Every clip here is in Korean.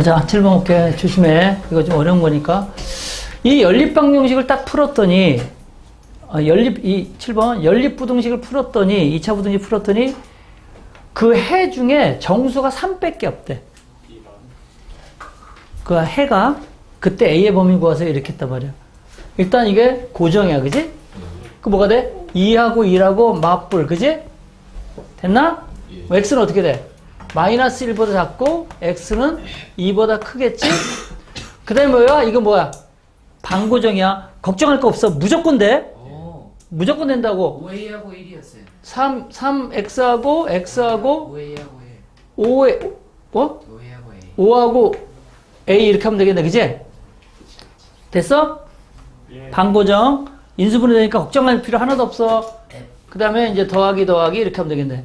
자, 7번 볼게. 조심해. 이거 좀 어려운 거니까. 이 연립방정식을 딱 풀었더니, 아, 연립, 이 7번, 연립부등식을 풀었더니, 2차 부등식 풀었더니, 그 해 중에 정수가 3밖에 없대. 그 해가, 그때 A의 범위 구해서 이렇게 했단 말이야. 일단 이게 고정이야, 그지? 그 뭐가 돼? 2하고 1하고 맞불, 그지? 됐나? 뭐 x는 어떻게 돼? 마이너스 1보다 작고 x는 2보다 크겠지? 그 다음에 뭐야? 이거 뭐야? 반고정이야. 걱정할 거 없어. 무조건 돼. 오, 무조건 된다고. 5A하고 1이었어요. 3, 3x하고 x하고 5A하고 5에, 어? 5A하고 A. 5하고 a 이렇게 하면 되겠네. 그지? 됐어? 반고정. 인수분해 되니까 걱정할 필요 하나도 없어. 그 다음에 이제 더하기 더하기 이렇게 하면 되겠네.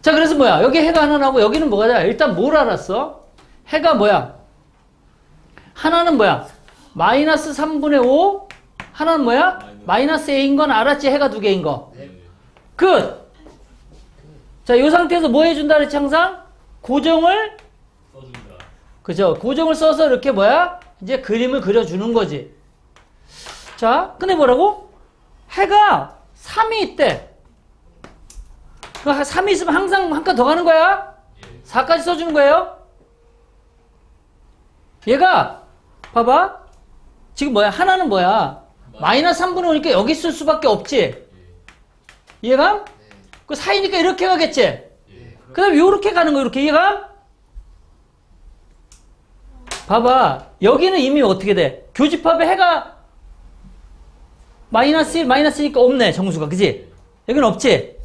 자, 그래서 뭐야? 여기 해가 하나 나오고 여기는 뭐가 돼? 일단 뭘 알았어? 해가 뭐야? 하나는 뭐야? 마이너스 3분의 5? 하나는 뭐야? 마이너스 a인 건 알았지? 해가 두 개인 거. 네. 끝! 자, 이 상태에서 뭐 해준다 그랬지, 항상? 고정을 써준다. 그죠? 고정을 써서 이렇게 뭐야? 이제 그림을 그려주는 거지. 자, 근데 뭐라고? 해가 3이 있대. 그 3이 있으면 항상 한 칸 더 가는 거야? 4까지 써주는 거예요? 얘가, 봐봐. 지금 뭐야? 하나는 뭐야? 마이너스 3분의 5니까 여기 쓸 수밖에 없지. 이해감? 그 사이니까 이렇게 가겠지? 그 다음에 요렇게 가는 거, 이렇게. 이해감? 봐봐. 여기는 이미 어떻게 돼? 교집합에 해가 마이너스 1, 마이너스니까 없네, 정수가. 그지? 여기는 없지?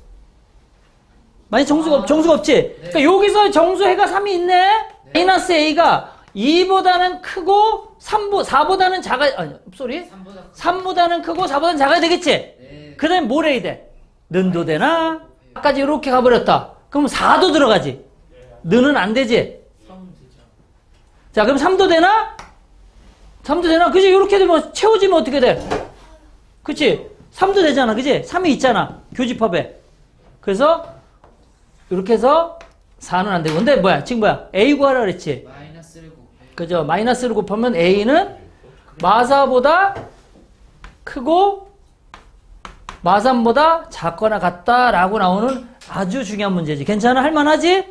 많이 정수가, 없, 정수가 없지? 그러니까 여기서 정수 해가 3이 있네? 마이너스 A가 2보다는 크고 3보, 4보다는 작아, 아니, 쏘리? 3보다 3보다는 크고 4보다는 작아야 되겠지? 네. 그 다음에 뭘 해야 돼? 는도 되나? 아까지 이렇게 가버렸다. 그럼 4도 들어가지? 는은 안 되지? 3 되죠. 자, 그럼 3도 되나? 3도 되나? 그지? 이렇게 되면 채워지면 어떻게 돼? 그치? 3도 되잖아. 그지? 3이 있잖아. 교집합에. 그래서, 이렇게 해서 4는 안 되고. 근데 뭐야? 지금 뭐야? A 구하라 그랬지? 마이너스를. 그죠? 마이너스를 곱하면 A는 마사보다 크고 마삼보다 작거나 같다라고 나오는 아주 중요한 문제지. 괜찮아? 할만하지?